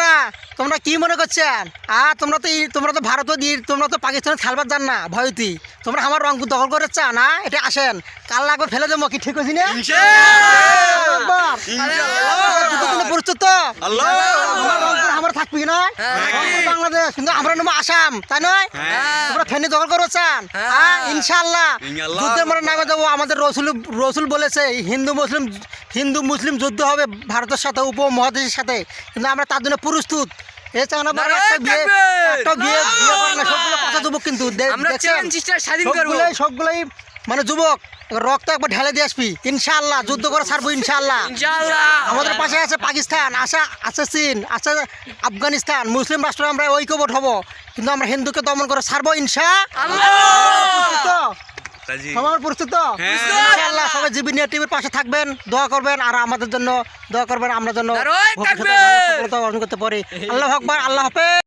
বাবারা তোমরা কি মনে করছেন? আর তোমরা তো তোমরা তো ভারত তোমরা তো পাকিস্তানে থালবার যান না ভয়তি। তোমরা আমার রংপুর দখল করে চান না? এটা আসেন। কাল লাগবে ফেলে দেবো কি ঠিক আছে না? প্রস্তুত তো? আমার রংপুর আমার থাকবি না রংপুর বাংলাদেশ কিন্তু আমরা আসাম তাই নয়? তোমরা ফেনি দখল করে চান। হ্যাঁ। ইনশাল্লাহ। যুদ্ধের মানে নামে দেবো আমাদের রসুল রসুল বলেছে হিন্দু মুসলিম হিন্দু মুসলিম যুদ্ধ হবে ভারতের সাথে উপমহাদেশের সাথে। কিন্তু আমরা তার জন্য প্রস্তুত। সবগুলো কথা কিন্তু সবগুলোই মানে যুবক রক্ত একবার ঢেলে দিয়ে আসবি। ইনশাআল্লাহ যুদ্ধ করে ছাড়বো ইনশাআল্লাহ। ইনশাআল্লাহ। আমাদের পাশে আছে পাকিস্তান আছে আছে চীন আছে আফগানিস্তান। মুসলিম রাষ্ট্র আমরা ঐক্যবট হব কিন্তু আমরা হিন্দুকে দমন করে ছাড়বো ইনশা? প্রস্তুত হ্যাঁ। ইনশাআল্লাহ সবাই জিবি নিয়ে টিভির পাশে থাকবেন দোয়া করবেন আর আমাদের জন্য দোয়া করবেন আমরা জন্য অর্জন করতে পারি। আল্লাহ আকবার আল্লাহ হাফেজ।